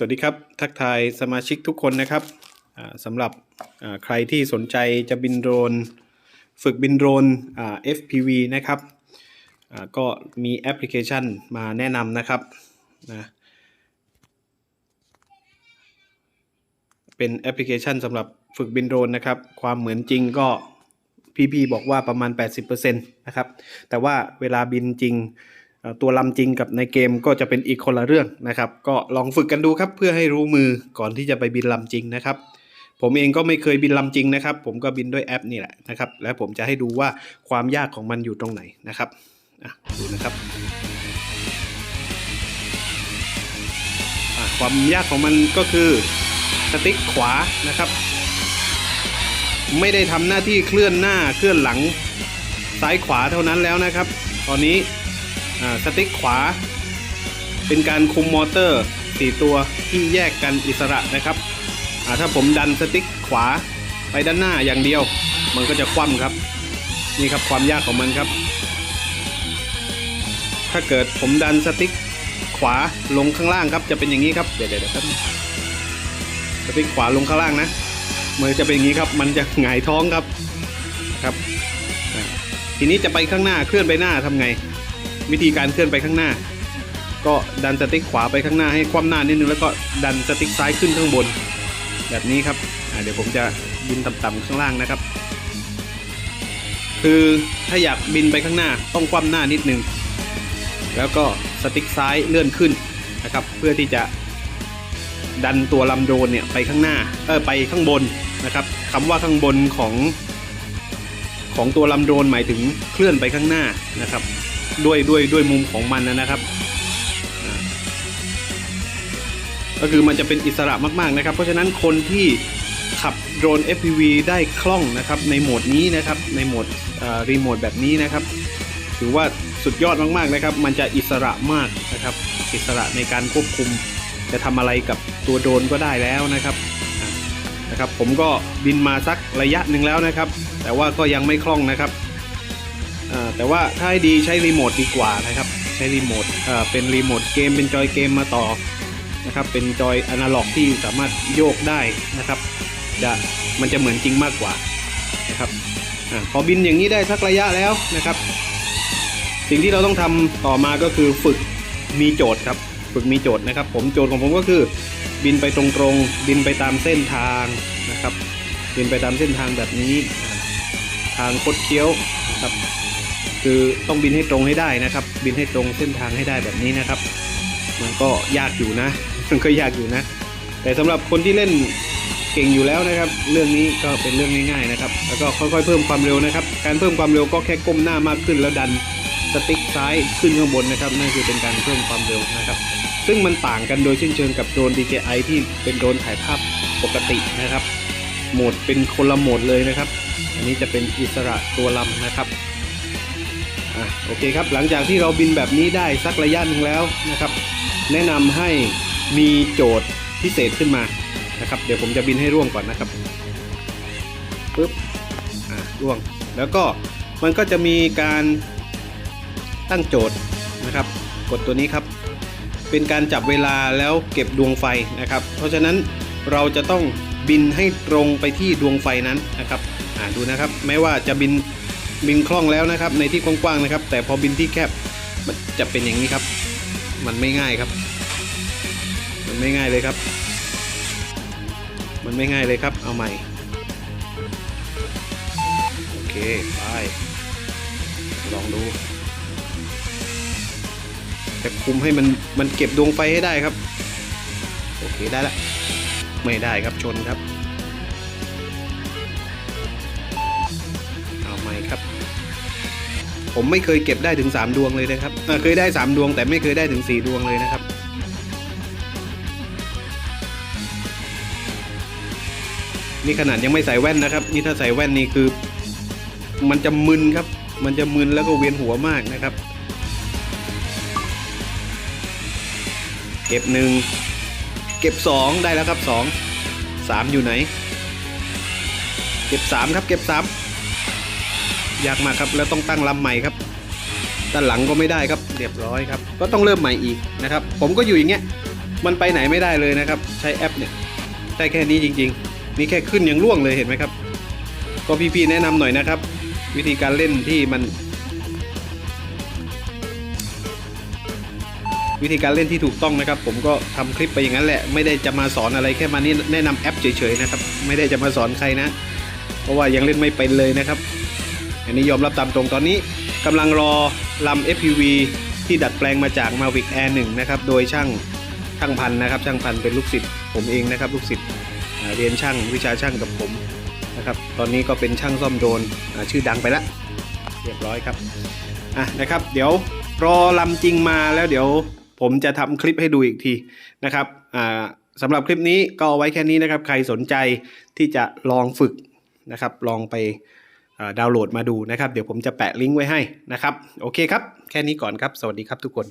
สวัสดีครับ ทักทายสมาชิกทุกคนนะครับสำหรับใครที่สนใจจะบินโดรน ฝึกบินโดรน FPV นะครับก็มีแอปพลิเคชันมาแนะนำนะครับนะเป็นแอปพลิเคชันสำหรับฝึกบินโดรนนะครับ ความเหมือนจริงก็พี่ๆบอกว่าประมาณ 80%นะครับ แต่ว่าเวลาบินจริง ตัวลำจริงกับในเกมก็จะเป็นอีกคนละเรื่องนะครับ ก็ลองฝึกกันดูครับเพื่อให้รู้มือก่อนที่จะไปบินลำจริงนะครับ ผมเองก็ไม่เคยบินลำจริงนะครับ ผมก็บินด้วยแอปนี่แหละนะครับ และผมจะให้ดูว่าความยากของมันอยู่ตรงไหนนะครับดูนะครับ ความยากของมันก็คือสติ๊กขวานะครับ ไม่ได้ทำหน้าที่เคลื่อนหน้าเคลื่อนหลังซ้ายขวาเท่านั้นแล้วนะครับ ตอนนี้ สติ๊กขวา เป็นการคุมมอเตอร์สี่ตัวที่แยกกันอิสระนะครับอ่าถ้าผมดันสติ๊กขวาไปด้านหน้าอย่างเดียว มันก็จะคว่ำครับ นี่ครับความยากของมันครับ ถ้าเกิดผมดันสติ๊กขวาลงข้างล่างครับ จะเป็นอย่างนี้ครับเดี๋ยวเดี๋ยวครับสติ๊กขวาลงข้างล่างนะมันจะเป็นอย่างนี้ครับ มันจะหงายท้องครับครับ ทีนี้จะไปข้างหน้าเคลื่อนไปหน้าทำไง วิธีการเคลื่อนไปข้างหน้า ก็ดันสติ๊กขวาไปข้างหน้าให้คว่ำหน้านิดนึงแล้วก็ดันสติ๊กซ้ายขึ้นข้างบน แบบนี้ครับเดี๋ยวผมจะบินต่ำๆข้างล่างนะครับ คือถ้าอยากบินไปข้างหน้าต้องคว่ำหน้านิดนึงแล้วก็สติ๊กซ้ายเลื่อนขึ้นนะครับ เพื่อที่จะดันตัวลำโดรนเนี่ยไปข้างหน้าเออไปข้างบนนะครับคำว่าข้างบนของของตัวลำโดรนหมายถึงเคลื่อนไปข้างหน้านะครับ ด้วยด้วยด้วยมุมของมันนะครับ ก็คือมันจะเป็นอิสระมากๆนะครับ เพราะฉะนั้นคนที่ขับโดรน FPV ได้คล่องนะครับในโหมดนี้นะครับในโหมดรีโมทแบบนี้นะครับ ถือว่าสุดยอดมากๆนะครับ มันจะอิสระมากนะครับ อิสระในการควบคุม จะทำอะไรกับตัวโดรนก็ได้แล้วนะครับนะครับ ผมก็บินมาสักระยะหนึ่งแล้วนะครับ แต่ว่าก็ยังไม่คล่องนะครับ แต่ว่าถ้าให้ดีใช้รีโมทดีกว่านะครับ ใช้รีโมทเป็นรีโมทเกมเป็นจอยเกมมาต่อนะครับ เป็นจอยอนาล็อกที่สามารถโยกได้นะครับจะมันจะเหมือนจริงมากกว่านะครับอพอบินอย่างนี้ได้สักระยะแล้วนะครับ สิ่งที่เราต้องทำต่อมาก็คือฝึกมีโจทย์ครับฝึกมีโจทย์นะครับ ผมโจทย์ของผมก็คือ บินไปตรงๆ บินไปตามเส้นทางนะครับ บินไปตามเส้นทางแบบนี้ ทางคดเคี้ยวนะครับ คือต้องบินให้ตรงให้ได้นะครับ บินให้ตรงเส้นทางให้ได้แบบนี้นะครับ มันก็ยากอยู่นะมันก็ยากอยู่นะ แต่สำหรับคนที่เล่นเก่งอยู่แล้วนะครับ เรื่องนี้ก็เป็นเรื่องง่ายๆนะครับ แล้วก็ค่อยๆเพิ่มความเร็วนะครับ การเพิ่มความเร็วก็แค่ก้มหน้ามากขึ้นแล้วดันสติ๊กซ้ายขึ้นข้างบนนะครับนั่นคือเป็นการเพิ่มความเร็วนะครับ ซึ่งมันต่างกันโดยสิ้นเชิงกับโดรน DJI ที่เป็นโดรนถ่ายภาพปกตินะครับ โหมดเป็นคนละโหมดเลยนะครับ อันนี้จะเป็นอิสระตัวลำนะครับ อะโอเคครับหลังจากที่เราบินแบบนี้ได้สักระยะหนึ่งแล้วนะครับ แนะนำให้มีโจทย์พิเศษขึ้นมานะครับ เดี๋ยวผมจะบินให้ร่วงก่อนนะครับปึ๊บอะร่วง แล้วก็มันก็จะมีการตั้งโจทย์นะครับ กดตัวนี้ครับ เป็นการจับเวลาแล้วเก็บดวงไฟนะครับ เพราะฉะนั้นเราจะต้องบินให้ตรงไปที่ดวงไฟนั้นนะครับอ่าดูนะครับ แม้ว่าจะบิน บินคล่องแล้วนะครับ ในที่กว้างๆนะครับ แต่พอบินที่แคบมันจะเป็นอย่างนี้ครับ มันไม่ง่ายครับ มันไม่ง่ายเลยครับ มันไม่ง่ายเลยครับ เอาใหม่ โอเคไปลองดูแต่คุมให้มันมันเก็บดวงไฟให้ได้ครับ โอเคได้ละไม่ได้ครับชนครับ เอาใหม่ครับ ผมไม่เคยเก็บได้ถึง 3 ดวงเลยนะครับเเคยได้ 3 ดวงแต่ไม่เคยได้ถึง 4 ดวงเลยนะครับ นี่ขนาดยังไม่ใส่แว่นนะครับ นี่ถ้าใส่แว่นนี่คือ มันจะมึนครับ มันจะมึนแล้วก็เวียนหัวมากนะครับ เก็บหนึ่งเก็บสองได้แล้วครับสองสามอยู่ไหน เก็บสามครับเก็บสาม ยากมากครับ แล้วต้องตั้งลำใหม่ครับ ด้านหลังก็ไม่ได้ครับ เรียบร้อยครับ ก็ต้องเริ่มใหม่อีกนะครับ ผมก็อยู่อย่างเงี้ย มันไปไหนไม่ได้เลยนะครับ ใช้แอปเนี่ย ได้แค่นี้จริง ๆ นี่แค่ขึ้นยังล่วงเลยเห็นไหมครับ ก็พี่ๆแนะนำหน่อยนะครับ วิธีการเล่นที่มัน วิธีการเล่นที่ถูกต้องนะครับ ผมก็ทำคลิปไปอย่างนั้นแหละ ไม่ได้จะมาสอนอะไรแค่มานี่แนะนำแอปเฉยๆนะครับ ไม่ได้จะมาสอนใครนะ เพราะว่ายังเล่นไม่เป็นเลยนะครับ อันนี้ยอมรับตามตรงตอนนี้กำลังรอลำ FPV ที่ดัดแปลงมาจาก Mavic Air 1นะครับ โดยช่างช่างพันธุ์นะครับ ช่างพันธุ์เป็นลูกศิษย์ผมเองนะครับ ลูกศิษย์เรียนช่างวิชาช่างกับผมนะครับ ตอนนี้ก็เป็นช่างซ่อมโดรนชื่อดังไปแล้วเรียบร้อยครับอะนะครับ เดี๋ยวรอลำจริงมาแล้วเดี๋ยวผมจะทำคลิปให้ดูอีกทีนะครับอ่าสำหรับคลิปนี้ก็เอาไว้แค่นี้นะครับ ใครสนใจที่จะลองฝึกนะครับ ลองไป ดาวน์โหลดมาดูนะครับ เดี๋ยวผมจะแปะลิงก์ไว้ให้นะครับ โอเคครับ แค่นี้ก่อนครับ สวัสดีครับทุกคน